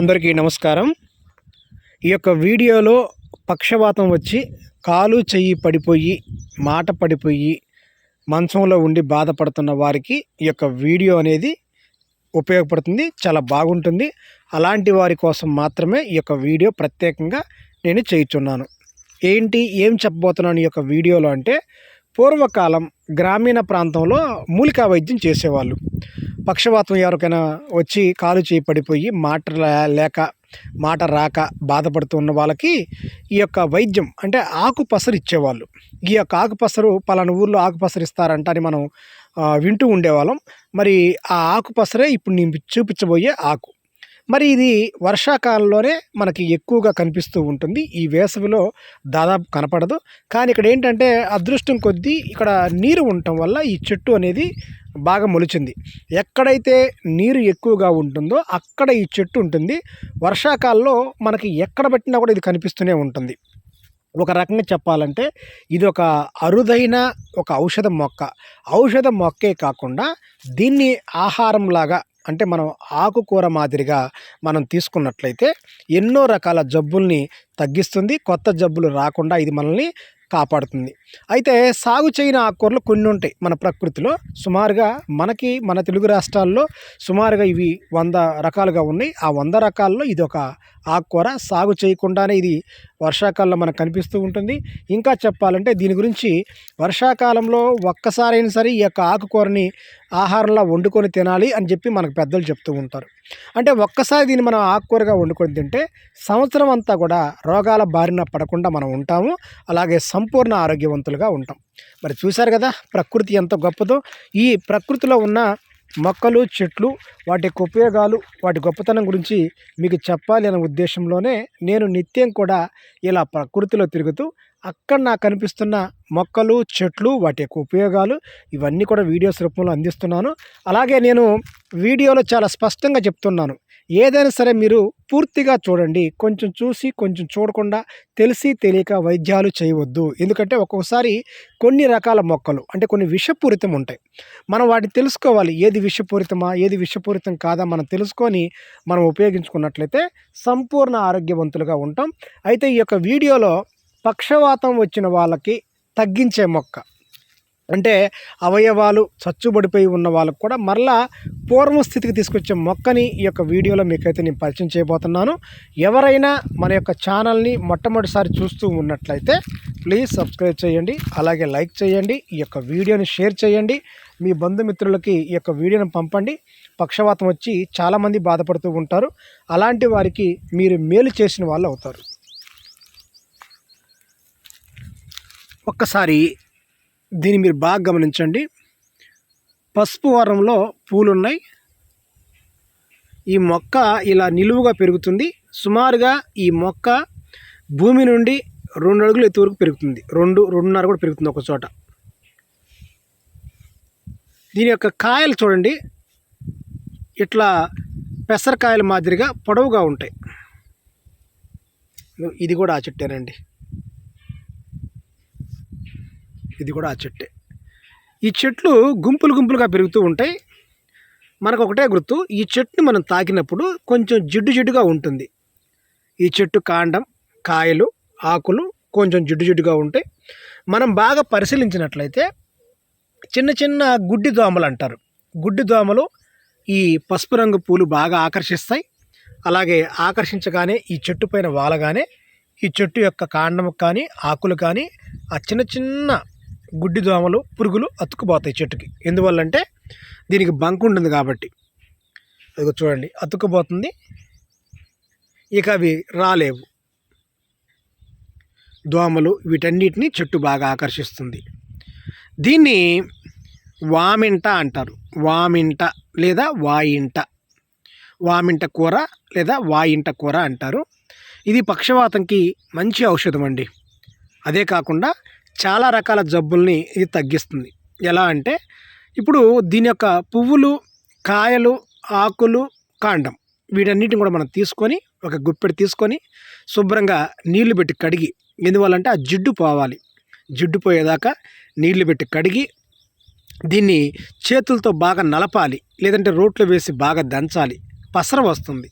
అందరికీ నమస్కారం. ఈ యొక్క వీడియోలో పక్షవాతం వచ్చి కాలు చెయ్యి పడిపోయి మాట పడిపోయి మంచంలో ఉండి బాధపడుతున్న వారికి ఈ యొక్క వీడియో అనేది ఉపయోగపడుతుంది చాలా బాగుంటుంది. అలాంటి వారి కోసం మాత్రమే ఈ యొక్క వీడియో ప్రత్యేకంగా నేను చేయుచున్నాను. ఏంటి ఏం చెప్పబోతున్నాను ఈ యొక్క వీడియోలో అంటే పూర్వకాలం గ్రామీణ ప్రాంతంలో మూలికా వైద్యం చేసేవాళ్ళు. పక్షవాతం ఎవరికైనా వచ్చి కాలు చేయి పడిపోయి మాట లేక మాట రాక బాధపడుతూ ఉన్న వాళ్ళకి ఈ యొక్క వైద్యం అంటే ఆకు పసరు ఇచ్చేవాళ్ళు. ఈ యొక్క ఆకు పసరు పలానా ఊర్లో ఆకు పసరు ఇస్తారంట అని మనం వింటూ ఉండేవాళ్ళం. మరి ఆ ఆకు పసరే ఇప్పుడు నేను చూపించబోయే ఆకు. మరి ఇది వర్షాకాలంలోనే మనకి ఎక్కువగా కనిపిస్తూ ఉంటుంది. ఈ వేసవిలో దాదాపు కనపడదు. కానీ ఇక్కడ ఏంటంటే అదృష్టం కొద్దీ ఇక్కడ నీరు ఉండటం వల్ల ఈ చెట్టు అనేది బాగా మొలిచింది. ఎక్కడైతే నీరు ఎక్కువగా ఉంటుందో అక్కడ ఈ చెట్టు ఉంటుంది. వర్షాకాలంలో మనకి ఎక్కడ పెట్టినా కూడా ఇది కనిపిస్తూనే ఉంటుంది. ఒక రకంగా చెప్పాలంటే ఇది ఒక అరుదైన ఒక ఔషధ మొక్క. ఔషధ మొక్కే కాకుండా దీన్ని ఆహారంలాగా అంటే మనం ఆకుకూర మాదిరిగా మనం తీసుకున్నట్లయితే ఎన్నో రకాల జబ్బుల్ని తగ్గిస్తుంది. కొత్త జబ్బులు రాకుండా ఇది మనల్ని కాపాడుతుంది. అయితే సాగు చేయని ఆకుకూరలు కొన్ని ఉంటాయి మన ప్రకృతిలో. సుమారుగా మనకి మన తెలుగు రాష్ట్రాల్లో సుమారుగా ఇవి వంద రకాలుగా ఉన్నాయి. ఆ వంద రకాల్లో ఇది ఒక ఆకుకూర సాగు చేయకుండానే ఇది వర్షాకాలంలో మనకు కనిపిస్తూ ఉంటుంది. ఇంకా చెప్పాలంటే దీని గురించి వర్షాకాలంలో ఒక్కసారైనా సరే ఈ యొక్క ఆకుకూరని ఆహారంలో వండుకొని తినాలి అని చెప్పి మనకు పెద్దలు చెప్తూ ఉంటారు. అంటే ఒక్కసారి దీన్ని మనం ఆకుకూరగా వండుకొని తింటే సంవత్సరం అంతా కూడా రోగాల బారిన పడకుండా మనం ఉంటాము. అలాగే సంపూర్ణ ఆరోగ్యవంతులుగా ఉంటాం. మరి చూశారు కదా ప్రకృతి ఎంత గొప్పదో. ఈ ప్రకృతిలో ఉన్న మొక్కలు చెట్లు వాటి యొక్క ఉపయోగాలు వాటి గొప్పతనం గురించి మీకు చెప్పాలి అనే ఉద్దేశంలోనే నేను నిత్యం కూడా ఇలా ప్రకృతిలో తిరుగుతూ అక్కడ నాకు కనిపిస్తున్న మొక్కలు చెట్లు వాటి యొక్క ఉపయోగాలు ఇవన్నీ కూడా వీడియోస్ రూపంలో అందిస్తున్నాను. అలాగే నేను వీడియోలో చాలా స్పష్టంగా చెప్తున్నాను. ఏదైనా సరే మీరు పూర్తిగా చూడండి. కొంచెం చూసి కొంచెం చూడకుండా తెలిసి తెలియక వైద్యాలు చేయవద్దు. ఎందుకంటే ఒక్కొక్కసారి కొన్ని రకాల మొక్కలు అంటే కొన్ని విషపూరితం ఉంటాయి. మనం వాటిని తెలుసుకోవాలి. ఏది విషపూరితమా ఏది విషపూరితం కాదా మనం తెలుసుకొని మనం ఉపయోగించుకున్నట్లయితే సంపూర్ణ ఆరోగ్యవంతులుగా ఉంటాం. అయితే ఈ యొక్క వీడియోలో పక్షవాతం వచ్చిన వాళ్ళకి తగ్గించే మొక్క అంటే అవయవాలు చచ్చుబడిపోయి ఉన్న వాళ్ళకు కూడా మరలా పూర్వ స్థితికి తీసుకొచ్చే మొక్కని ఈ యొక్క వీడియోలో మీకైతే నేను పరిచయం చేయబోతున్నాను. ఎవరైనా మన యొక్క ఛానల్ని మొట్టమొదటిసారి చూస్తూ ఉన్నట్లయితే ప్లీజ్ సబ్స్క్రైబ్ చేయండి అలాగే లైక్ చేయండి ఈ యొక్క వీడియోని షేర్ చేయండి మీ బంధుమిత్రులకి ఈ యొక్క వీడియోని పంపండి. పక్షవాతం వచ్చి చాలామంది బాధపడుతూ ఉంటారు. అలాంటి వారికి మీరు మేలు చేసిన వాళ్ళు అవుతారు. ఒక్కసారి దీన్ని మీరు బాగా గమనించండి. పసుపు వర్ణంలో పూలు ఉన్నాయి ఈ మొక్క ఇలా నిలువుగా పెరుగుతుంది. సుమారుగా ఈ మొక్క భూమి నుండి రెండు అడుగులు ఎత్తు వరకు పెరుగుతుంది. రెండు రెండున్నర కూడా పెరుగుతుంది ఒక చోట. దీని యొక్క కాయలు చూడండి. ఇట్లా పెసరకాయల మాదిరిగా పొడవుగా ఉంటాయి. ఇది కూడా ఆ చెట్టేనండి ఇది కూడా ఆ చెట్టే. ఈ చెట్లు గుంపులు గుంపులుగా పెరుగుతూ ఉంటాయి. మనకు ఒకటే గుర్తు ఈ చెట్టుని మనం తాకినప్పుడు కొంచెం జిడ్డు జిడ్డుగా ఉంటుంది. ఈ చెట్టు కాండం కాయలు ఆకులు కొంచెం జిడ్డు జిడ్డుగా ఉంటాయి. మనం బాగా పరిశీలించినట్లయితే చిన్న చిన్న గుడ్డి దోమలు అంటారు. గుడ్డి దోమలు ఈ పసుపు రంగు పూలు బాగా ఆకర్షిస్తాయి. అలాగే ఆకర్షించగానే ఈ చెట్టు పైన వాలగానే ఈ చెట్టు యొక్క కాండం కానీ ఆకులు కానీ ఆ చిన్న చిన్న గుడ్డి దోమలు పురుగులు అతుక్కుపోతాయి చెట్టుకి. ఎందువల్లంటే దీనికి బంక్ ఉంటుంది కాబట్టి. అదిగో చూడండి అతుక్కుపోతుంది. ఇక అవి రాలేవు. దోమలు వీటన్నిటిని చెట్టు బాగా ఆకర్షిస్తుంది. దీన్ని వామింట అంటారు. వామింట లేదా వాయింట. వామింట కూర లేదా వాయింట కూర అంటారు. ఇది పక్షవాతంకి మంచి ఔషధం అండి. అదే కాకుండా చాలా రకాల జబ్బుల్ని ఇది తగ్గిస్తుంది. ఎలా అంటే ఇప్పుడు దీని యొక్క పువ్వులు కాయలు ఆకులు కాండం వీటన్నిటిని కూడా మనం తీసుకొని ఒక గుప్పెడు తీసుకొని శుభ్రంగా నీళ్ళు పెట్టి కడిగి ఎందువల్లంటే ఆ జిడ్డు పోవాలి. జిడ్డు పోయేదాకా నీళ్ళు పెట్టి కడిగి దీన్ని చేతులతో బాగా నలపాలి. లేదంటే రోట్లో వేసి బాగా దంచాలి. పసర వస్తుంది.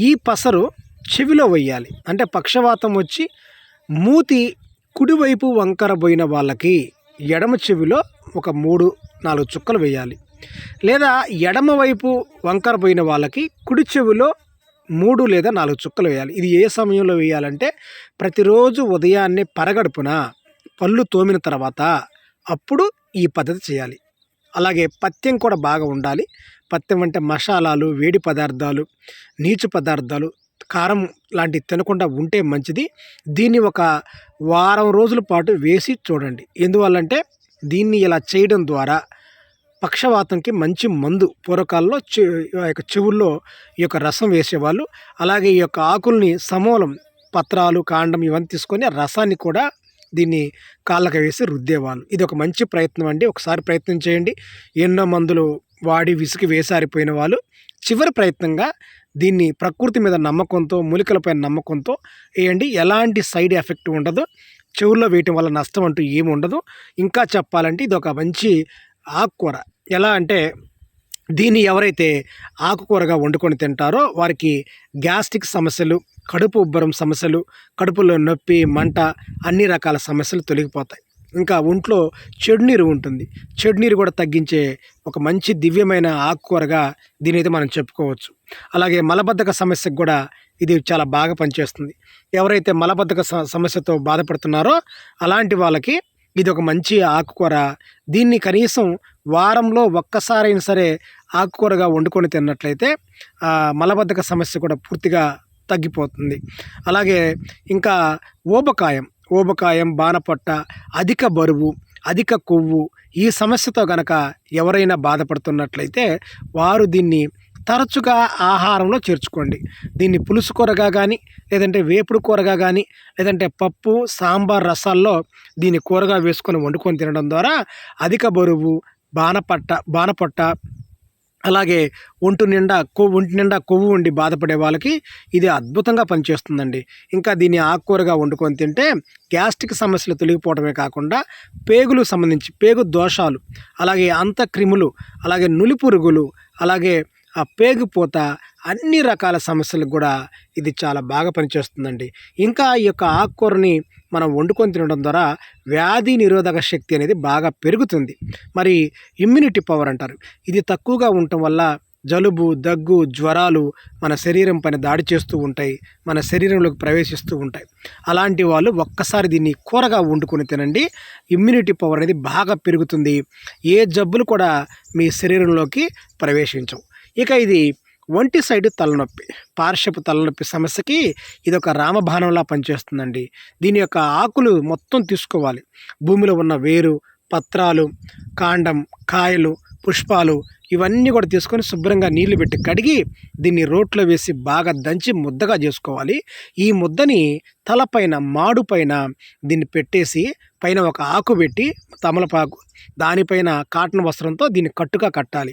ఈ పసరు చెవిలో వేయాలి అంటే పక్షవాతం వచ్చి మూతి కుడివైపు వంకర పోయిన వాళ్ళకి ఎడమ చెవిలో ఒక మూడు నాలుగు చుక్కలు వేయాలి. లేదా ఎడమ వైపు వంకర పోయిన వాళ్ళకి కుడి చెవిలో మూడు లేదా నాలుగు చుక్కలు వేయాలి. ఇది ఏ సమయంలో వేయాలంటే ప్రతిరోజు ఉదయాన్నే పరగడుపున పళ్ళు తోమిన తర్వాత అప్పుడు ఈ పద్ధతి చేయాలి. అలాగే పత్యం కూడా బాగా ఉండాలి. పత్యం అంటే మసాలాలు వేడి పదార్థాలు నీచు పదార్థాలు కారం లాంటివి తినకుండా ఉంటే మంచిది. దీన్ని ఒక వారం రోజుల పాటు వేసి చూడండి. ఎందువల్లంటే దీన్ని ఇలా చేయడం ద్వారా పక్షవాతంకి మంచి మందు పూర్వకాలంలో చె యొక్క చెవుల్లో ఈ యొక్క రసం వేసేవాళ్ళు. అలాగే ఈ యొక్క ఆకుల్ని సమూలం పత్రాలు కాండం ఇవన్నీ తీసుకొని రసాన్ని కూడా దీన్ని కాళ్ళకి వేసి రుద్దేవాళ్ళు. ఇది ఒక మంచి ప్రయత్నం అండి. ఒకసారి ప్రయత్నం చేయండి. ఎన్నో మందులు వాడి విసిగి వేసారిపోయిన వాళ్ళు. చివరి ప్రయత్నంగా దీన్ని ప్రకృతి మీద నమ్మకంతో మూలికలపై నమ్మకంతో వేయండి. ఎలాంటి సైడ్ ఎఫెక్ట్ ఉండదు. చెవుల్లో వేయటం వల్ల నష్టం అంటూ ఏమి ఉండదు. ఇంకా చెప్పాలంటే ఇది ఒక మంచి ఆకుకూర. ఎలా అంటే దీన్ని ఎవరైతే ఆకుకూరగా వండుకొని తింటారో వారికి గ్యాస్ట్రిక్ సమస్యలు కడుపు ఉబ్బరం సమస్యలు కడుపులో నొప్పి మంట అన్ని రకాల సమస్యలు తొలగిపోతాయి. ఇంకా ఒంట్లో చెడు నీరు ఉంటుంది. చెడునీరు కూడా తగ్గించే ఒక మంచి దివ్యమైన ఆకుకూరగా దీని అయితే మనం చెప్పుకోవచ్చు. అలాగే మలబద్ధక సమస్యకు కూడా ఇది చాలా బాగా పనిచేస్తుంది. ఎవరైతే మలబద్ధక స- సమస్యతో బాధపడుతున్నారో అలాంటి వాళ్ళకి ఇది ఒక మంచి ఆకుకూర. దీన్ని కనీసం వారంలో ఒక్కసారైనా సరే ఆకుకూరగా వండుకొని తిన్నట్లయితే మలబద్ధక సమస్య కూడా పూర్తిగా తగ్గిపోతుంది. అలాగే ఇంకా ఊబకాయం. ఊబకాయం బాణపట్ట అధిక బరువు అధిక కొవ్వు ఈ సమస్యతో గనక ఎవరైనా బాధపడుతున్నట్లయితే వారు దీన్ని తరచుగా ఆహారంలో చేర్చుకోండి. దీన్ని పులుసు కూరగా కానీ లేదంటే వేపుడు కూరగా కానీ లేదంటే పప్పు సాంబార్ రసాల్లో దీన్ని కూరగా వేసుకొని వండుకొని తినడం ద్వారా అధిక బరువు బాణపట్ట బాణపట్ట అలాగే ఒంటి నిండా కొవ్వు ఒంటి నిండా కొవ్వు ఉండి బాధపడే వాళ్ళకి ఇది అద్భుతంగా పనిచేస్తుందండి. ఇంకా దీన్ని ఆకుకూరగా వండుకొని తింటే గ్యాస్ట్రిక్ సమస్యలు తొలగిపోవడమే కాకుండా పేగులు సంబంధించి పేగు దోషాలు అలాగే అంతక్రిములు అలాగే నులి పురుగులు అలాగే ఆ పేగుపోత అన్ని రకాల సమస్యలకు కూడా ఇది చాలా బాగా పనిచేస్తుందండి. ఇంకా ఈ యొక్క ఆకుకూరని మనం వండుకొని తినడం ద్వారా వ్యాధి నిరోధక శక్తి అనేది బాగా పెరుగుతుంది. మరి ఇమ్యూనిటీ పవర్ అంటారు. ఇది తక్కువగా ఉండటం వల్ల జలుబు దగ్గు జ్వరాలు మన శరీరం పైన దాడి చేస్తూ ఉంటాయి. మన శరీరంలోకి ప్రవేశిస్తూ ఉంటాయి. అలాంటి వాళ్ళు ఒక్కసారి దీన్ని కూరగా వండుకొని తినండి. ఇమ్యూనిటీ పవర్ అనేది బాగా పెరుగుతుంది. ఏ జబ్బులు కూడా మీ శరీరంలోకి ప్రవేశించవు. ఇక ఇది ఒంటి సైడు తలనొప్పి పార్శ్వపు తలనొప్పి సమస్యకి ఇది ఒక రామబాణంలా పనిచేస్తుందండి. దీని యొక్క ఆకులు మొత్తం తీసుకోవాలి. భూమిలో ఉన్న వేరు పత్రాలు కాండం కాయలు పుష్పాలు ఇవన్నీ కూడా తీసుకొని శుభ్రంగా నీళ్ళు పెట్టి కడిగి దీన్ని రోట్లో వేసి బాగా దంచి ముద్దగా చేసుకోవాలి. ఈ ముద్దని తలపైన మాడు పైన దీన్ని పెట్టేసి పైన ఒక ఆకు పెట్టి తమలపాకు దానిపైన కాటన్ వస్త్రంతో దీన్ని కట్టుగా కట్టాలి.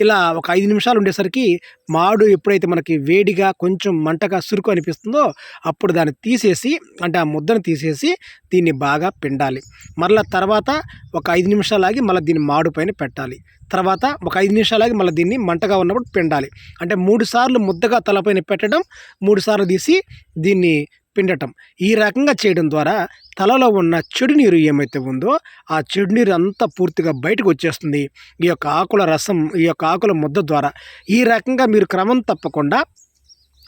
ఇలా ఒక ఐదు నిమిషాలు ఉండేసరికి మాడు ఎప్పుడైతే మనకి వేడిగా కొంచెం మంటగా సురుకు అనిపిస్తుందో అప్పుడు దాన్ని తీసేసి అంటే ఆ ముద్దను తీసేసి దీన్ని బాగా పిండాలి. మరలా తర్వాత ఒక ఐదు నిమిషాలు ఆగి మళ్ళీ దీన్ని మాడు పైన పెట్టాలి. తర్వాత ఒక ఐదు నిమిషాలు ఆగి మళ్ళీ దీన్ని మంటగా ఉన్నప్పుడు పిండాలి. అంటే మూడు సార్లు ముద్దగా తలపైన పెట్టడం మూడు సార్లు తీసి దీన్ని పిండటం. ఈ రకంగా చేయడం ద్వారా తలలో ఉన్న చెడు నీరు ఏమైతే ఉందో ఆ చెడు నీరు అంతా పూర్తిగా బయటకు వచ్చేస్తుంది. ఈ యొక్క ఆకుల రసం ఈ యొక్క ఆకుల ముద్ద ద్వారా. ఈ రకంగా మీరు క్రమం తప్పకుండా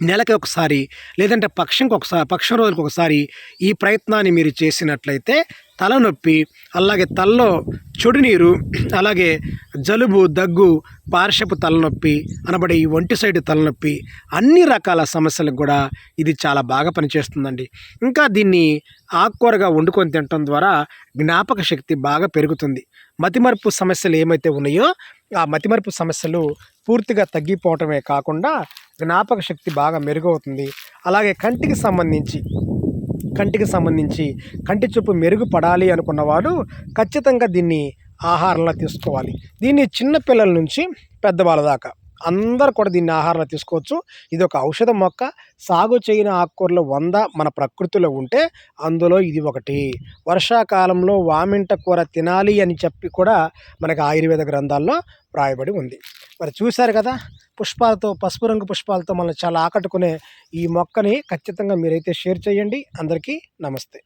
నెలకి ఒకసారి లేదంటే పక్షంకి ఒకసారి పక్షం రోజులకు ఒకసారి ఈ ప్రయత్నాన్ని మీరు చేసినట్లయితే తలనొప్పి అలాగే తలలో చెడు నీరు అలాగే జలుబు దగ్గు పార్శ్వపు తలనొప్పి అనబడే ఈ ఒంటి సైడ్ తలనొప్పి అన్ని రకాల సమస్యలకు కూడా ఇది చాలా బాగా పనిచేస్తుందండి. ఇంకా దీన్ని ఆకుకూరగా వండుకొని తినటం ద్వారా జ్ఞాపక శక్తి బాగా పెరుగుతుంది. మతిమరుపు సమస్యలు ఏమైతే ఉన్నాయో ఆ మతిమరుపు సమస్యలు పూర్తిగా తగ్గిపోవటమే కాకుండా జ్ఞాపక శక్తి బాగా మెరుగవుతుంది. అలాగే కంటికి సంబంధించి కంటికి సంబంధించి కంటి చూపు మెరుగుపడాలి అనుకున్నవాడు ఖచ్చితంగా దీన్ని ఆహారంలో తీసుకోవాలి. దీన్ని చిన్నపిల్లల నుంచి పెద్దవాళ్ళ దాకా అందరు కూడా దీన్ని ఆహారంలో తీసుకోవచ్చు. ఇది ఒక ఔషధ మొక్క. సాగు చేయని ఆకుకూరలు వంద మన ప్రకృతిలో ఉంటే అందులో ఇది ఒకటి. వర్షాకాలంలో వామింట కూర తినాలి అని చెప్పి కూడా మనకి ఆయుర్వేద గ్రంథాల్లో రాయబడి ఉంది. మరి చూశారు కదా పుష్పాలతో పసుపు రంగు పుష్పాలతో మనం చాలా ఆకట్టుకునే ఈ మొక్కని ఖచ్చితంగా మీరైతే షేర్ చేయండి. అందరికీ నమస్తే.